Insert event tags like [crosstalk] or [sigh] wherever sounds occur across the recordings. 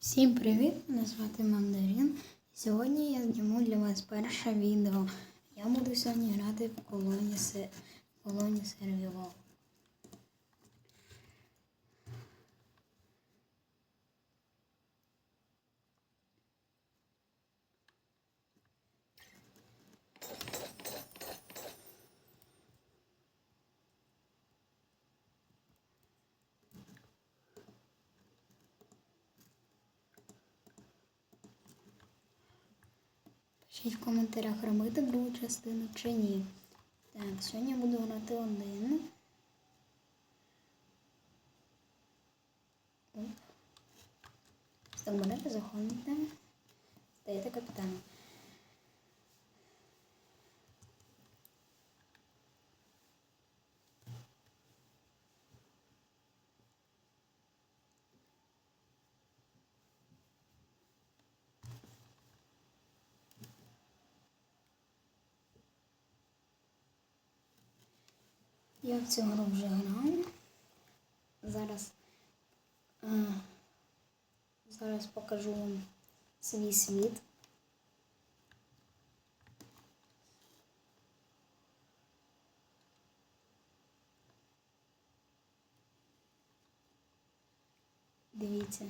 Всім привіт! Мене звати Мандарин. Сьогодні я зніму для вас перше відео. Я буду сьогодні грати в колоні, в колоні сервівал. Пишіть в коментарях, робити другу частину чи ні. Так, сьогодні я буду грати один. Оп. Так, берете, заходите. Стаєте капітаном. Я в цю гру вже граю. Зараз, е, зараз покажу вам свій світ. Дивіться.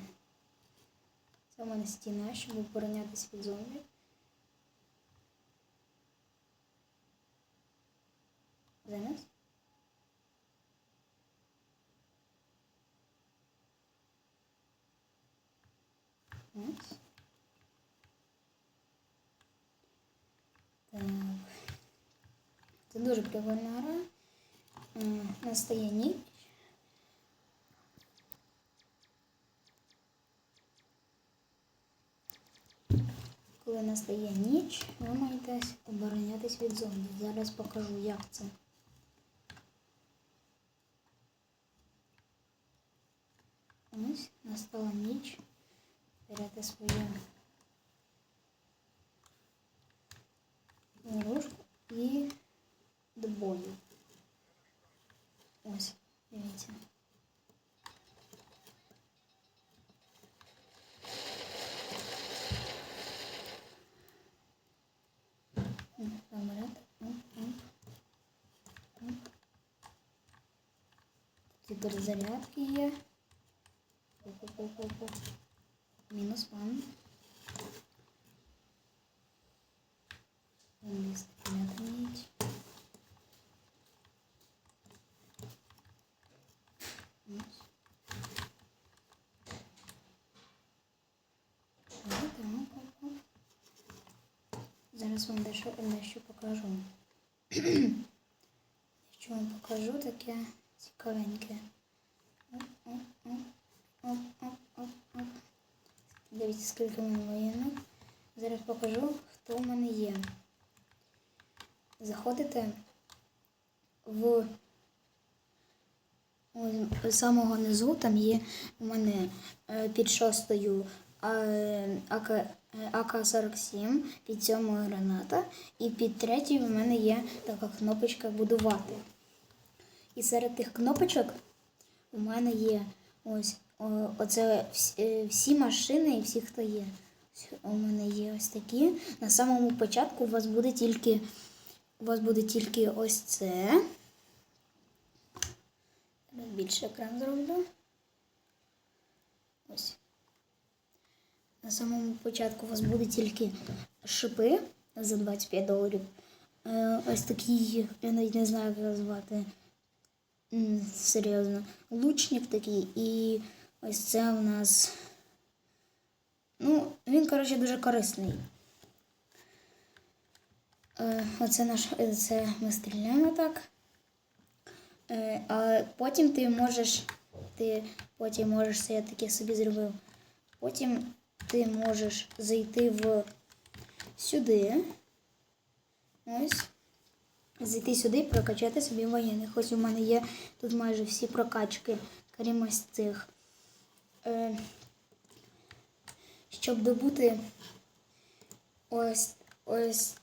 Це у мене стіна, щоб оборонятися від зомбі. Зараз. Ось. Так. Це дуже прикольна гра. Е, Настає ніч. Коли настає ніч, ви маєте оборонятись від зомбі. Зараз покажу, як це. Ось, настала ніч. Берете свою ігрушку і до бою. Ось, дивіться. М, там берете. Оп, оп, оп. Тут і перезарядки є. Оп-оп-оп-оп. Мінус ван. Мінус п'ята ніч. Ось. Давайте, оп-оп-оп. Зараз вам дещо, дещо покажу. [clears throat] Що вам покажу таке цікавеньке. Оп-оп-оп. Оп-оп-оп-оп. оп. Дивіться, скільки в мене. Зараз покажу, хто в мене є. Заходите в самого низу, там є у мене е, під шостою е, АК, е, АК-47, під сьомою граната, і під третьою в мене є така кнопочка будувати. І серед тих кнопочок у мене є ось оце всі, е, всі машини і всі, хто є. У мене є ось такі. На самому початку у вас буде тільки у вас буде тільки ось це. Більше екран зроблю. Ось. На самому початку у вас буде тільки шипи за 25 доларів. Е, Ось такі, я навіть не знаю, як його звати. М, Серйозно. Лучник такий і ось це у нас. Ну, він, коротше, дуже корисний. Е, Оце наш. е, Це ми стріляємо так. Е, А потім ти можеш. Ти потім можеш, це я таке собі зробив. Потім ти можеш зайти в сюди. Ось зайти сюди і прокачати собі воєнних. Ось у мене є тут майже всі прокачки, крім ось цих. Е, щоб добути ось, ось